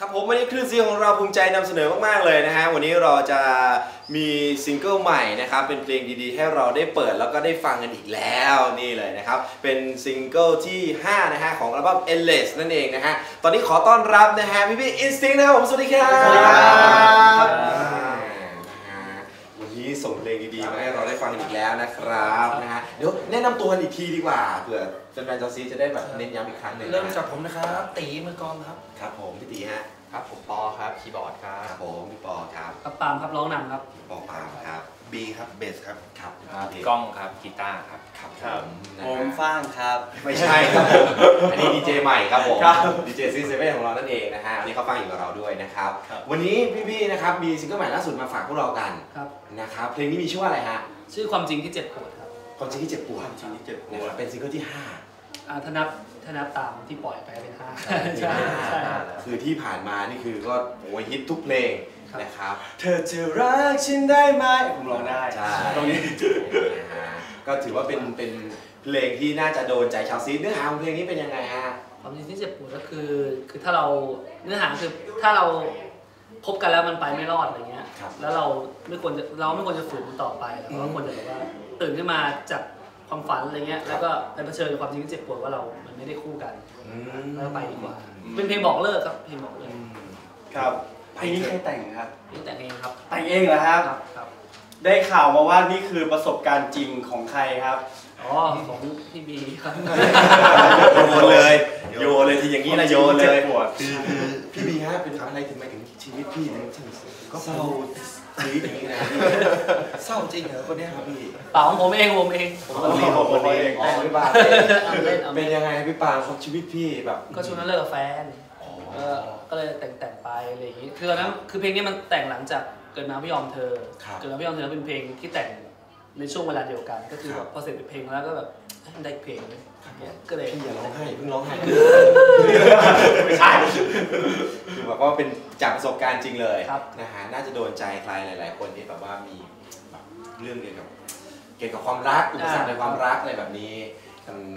ครับผมวันนี้คลื่นเสียงของเราภูมิใจนำเสนอมาก ๆ เลยนะฮะ วันนี้เราจะมีซิงเกิลใหม่นะครับ เป็นเพลงดีๆ ให้เราได้เปิดแล้วก็ได้ฟังกันอีกแล้วนี่เลยนะครับ เป็นซิงเกิลที่ 5 นะฮะ ของอัลบั้ม Endless นั่นเองนะฮะ ตอนนี้ขอต้อนรับนะฮะ พี่พี่อินสติ้งนะครับผม สวัสดีครับสวัสดีครับอ่านะฮะวันนี้ส่งเพลงดีๆ มาให้เราได้ฟังกันอีกแล้วนะครับนะฮะเดี๋ยวแนะนำตัวกันอีกทีดีกว่าเผื่อแฟนๆจอซีจะได้แบบเน้นย้ำอีกครั้งหนึ่งนะฮะเริ่มจากผมนะครับตีมือกลองครับ ครับผมพี่ตีฮะครับผมปอครับคีย์บอร์ดครัครับบผมพี่ปอครับครับปาล์มครับร้องนำครับปอปามครับบีครับเบสครับครับกล้องครับกีตาร์ครับครับครับนะผฮะมฟ้างครับ ไม่ใช่ครับผมอันนี้ดีเจใหม่ครับผมครับดีเจซีเซเว่นของเรานั่นเองนะฮะวันนี้เขาฟังอยู่กับเราด้วยนะครับครับวันนี้พี่ๆนะครับมีซิงเกิลใหม่ล่าสุดมาฝากพวกเรากันครับนะครับเพลงนี้มีชื่อว่าอะไรฮะชื่อความจริงที่เจ็บปวด ครับความจริงที่เจ็บปวดจริงที่เจ็บปนะวคดรับเป็นซิงเกิลที่อ่าถ้านับถ้านับตามที่ปล่อยไปเป็นห้า5ใช่ใช่ครับคือที่ผ่านมานี่คือก็โอ้ยฮิตทุกเพลงครับนะครับเธอจะรักฉันได้ไหมผมร้องได้ใช่ตรงนี้นะฮะก็ถือว่าเป็นเป็นเพลงที่น่าจะโดนใจชาวซีเนื้อหาของเพลงนี้เป็นยังไงฮะความจริงที่เจ็บปวดก็คือ คือถ้าเราเนื้อหาคือถ้าเรา คบกันแล้วมันไปไม่รอดอะไรเงี้ยครับแล้วเราไม่ควรจะเราไม่ควรจะฝืนมันต่อไปเราก็ควรจะแบบว่าตื่นขึ้นมาจากความฝันอะไรเงี้ย แล้วก็ไปเผชิญกับความจริงที่เจ็บปวดว่าเรา มันไม่ได้คู่กันอืมแล้วไปดีกว่า เป็นเพลงบอกเลิกครับ เพลงบอกเลิอืกมครับเพลงนี้ใครแต่งครับเพลงแต่งเองครับ แต่งเองเหรอครับครับ ครับ ได้ข่าวมาว่านี่คือประสบการณ์จริงของใครครับ อ๋อ ของพี่บีครับโยนเลย โยนเลยทีอย่างนี้นะโยนเลยจ็บปวดคือคือพี่บีฮะเป็นอะไรถึงมาถึงชีวิตพี่ถึงถึงก็เศร้าซีดอย่างนี้นะเศร้าจริงเหรอคนเนี้ยครับพี่เปล่าของผมเองผมเองผมคนนี้ผมคนนี้อ๋อพี่ปาเอาเล่นเอาเป็เล่นนยังไงพี่ปาของชีวิตพี่แบบ ก็ช่วงนั้นเลิกกับแฟนเออก็เลยแต่งแต่งๆไปอะไรอย่างงี้คือตอนนั้นคือเพลงนี้มันแต่งหลังจากเกิดมาไม่ยอมเธอครับเกิดมาไม่ยอมเธอเป็นเพลงที่แต่งในช่วงเวลาเดียวกัน ก็คือครับพอเสร็จเป็นเพลงแล้วก็แบบเอ้ยมันได้อีกเพลงนึงก็เลยพี่อย่าร้องไห้เพิ่งร้องไห้ ไม่ใช่คือแบบว่าเป็นจากประสบการณ์จริงเลยครับนะฮะน่าจะโดนใจใครหลาย ๆ คนที่แบบว่ามีแบบเรื่องเกี่ยวกับเกี่ยวกับความรักอุปสรรคในความรักอะไรแบบนี้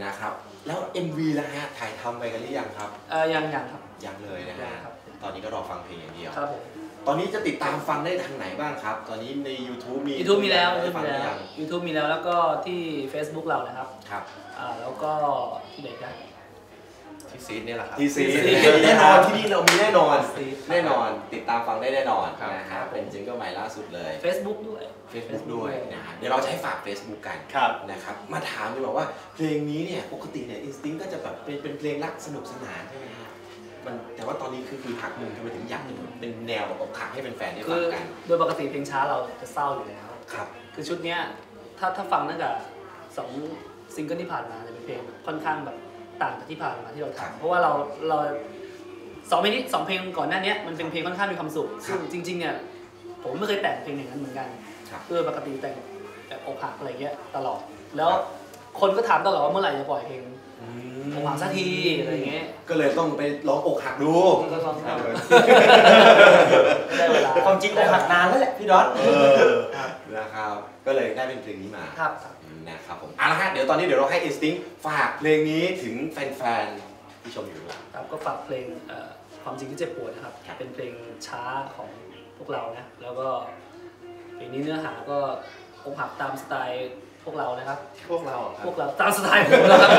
นะครับ แล้ว MV แล้วฮะถ่ายทำไปกันหรือยังครับเออยังยังครับยังเลยนะยังฮะครับตอนนี้ก็รอฟังเพลงอย่างเดียวครับผมตอนนี้จะติดตามฟังได้ทางไหนบ้างครับ ตอนนี้ใน YouTube มียูทูบมีแล้วได้ยูทูบฟังมีหรือแล้ยัวงยูทูบมีแล้วแล้วก็ที่ Facebook เรานะครับ ครับ อ่าแล้วก็ที่ไหนกัน ที่ซีดเนี่ยแหละครับ ทีซีที่แน่นอนที่นี่เรามีแน่นอนซีดแน่นอนติดตามฟังได้แน่นอนครับ นะฮะเป็นซิงเกิลใหม่ล่าสุดเลย Facebook ด้วย Facebook ด้วยนะฮะเดี๋ยวเราจะให้ฝาก Facebook กันครับ นะครับมาถามดีกว่าว่าเพลงนี้เนี่ยปกติเนี่ยอินสติ้งก็จะแบบเป็นเป็นเพลงรักสนุกสนานใช่ไหมฮะมันแต่ว่าตอนนี้คือคือหักมุมทำไมถึงอยากเป็นแนวแบบอกหักให้เป็นแฟนๆได้คืฟัองกันโดยปกติเพลงช้าเราจะเศร้าอยู่แล้ว ครับ คือชุดเนี้ยถ้าถ้าฟังตั้งแต่สองซิงเกิลที่ผ่านมาเนี่ยเป็นเพลงค่อนข้างแบบ ต่างจากที่ผ่านมาที่เราครับทำเพราะว่าเราเราสองเพลงนี้สองเพลงก่อนหน้าเนี้ยมันเป็นเพลงค่อนข้างมีความสุขครับซึ่งจริง ๆเนี่ยผมไม่เคยแต่งเพลงอย่างนั้นเหมือนกันครับคือปกติแต่งแบบอกหักอะไรเงี้ยตลอด แล้วคนก็ถามตลอดว่าเมื่อไหร่จะปล่อยเพลงอกหักสักทีอะไรเงี้ยก็เลยต้องไปร้องอกหักดูก็ต้องทำได้เวลาความจริงอกหักนานแล้วแหละพี่ดอทเออนะครับก็เลยได้เป็นเพลงนี้มาครับ นะครับผมเอาละฮะเดี๋ยวตอนนี้เดี๋ยวเราให้อินสติ้งฝากเพลงนี้ถึงแฟนๆที่ชมอยู่ด้วย ครับก็ฝากเพลงเอ่อความจริงที่เจ็บปวดนะครับ ครับ เป็นเพลงช้าของพวกเรานะ แล้วก็เพลงนี้เนื้อหาก็อกหักตามสไตล์พวกเรานะครับ พวกเราอะครัพบวกเราตามสไตล์ผมนะครับ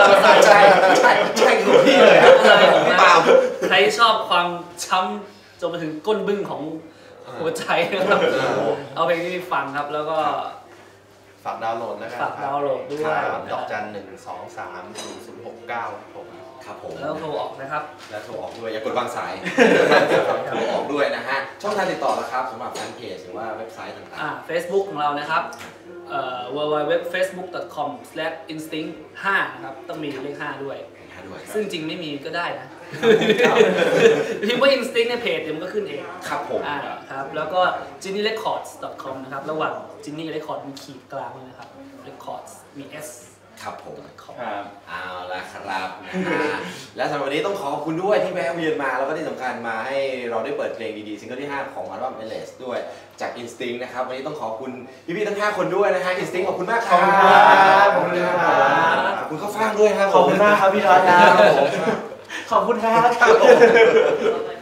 ตามสไตล์ใช่ใช่ใช่คือพี่เลยอะตามสไตล์ผมพี่นะปาล์มใครชอบความช้ำจนมาถึงก้นบึ้งของหัวใจนะครับเอาเพลงนี้ไปฟังครับ แล้วก็ ฝากดาวน์โหลดแล้วกันฝากดาวน์โหลดด้วยครับดอกจันหนึ่งสองสามศูนย์ศูนย์หกเก้าครับผมครับผมแล้วโทรออกนะครับ แล้วโทรออกด้วยอย่ากดวางสายโทรออกด้วยนะฮะ ช่องทางติดต่อนะครับสำหรับแฟนเพจหรือว่าเว็บไซต์ต่างอ่า Facebook ของเรานะครับเอ่อ www.facebook.com/instinct5 นะครับ ต้องมีเลข 5 ด้วยๆนะ ด้วย ซึ่งจริงไม่มีก็ได้นะพิมพ์ว่า instinct ในเพจเดี๋ยวมันก็ขึ้นเองครับผมอ่าครับ แล้วก็ ginnyrecords.com นะครับ ระหว่าง ginny record มีขีดกลางด้วยนะครับ records มี s ครับผม com ครับเอาละครับนะฮะและสำหรับวันนี้ต้องขอบคุณด้วยที่แวะเวียนมา แล้วก็ที่สำคัญมาให้เราได้เปิดเพลงดีๆซิงเกิลที่ 5 ของอัลบั้ม e l e s ด้วยจาก Instinct นะครับ วันนี้ต้องขอบคุณพี่ๆทั้ง 5 คนด้วยนะฮะ Instinct ขอบคุณมากครับขอบคุณครับขอบคุณ ข้าวฟ่างด้วยครับขอบคุณมากครับพี่ดอทครับผมขอบคุณครับ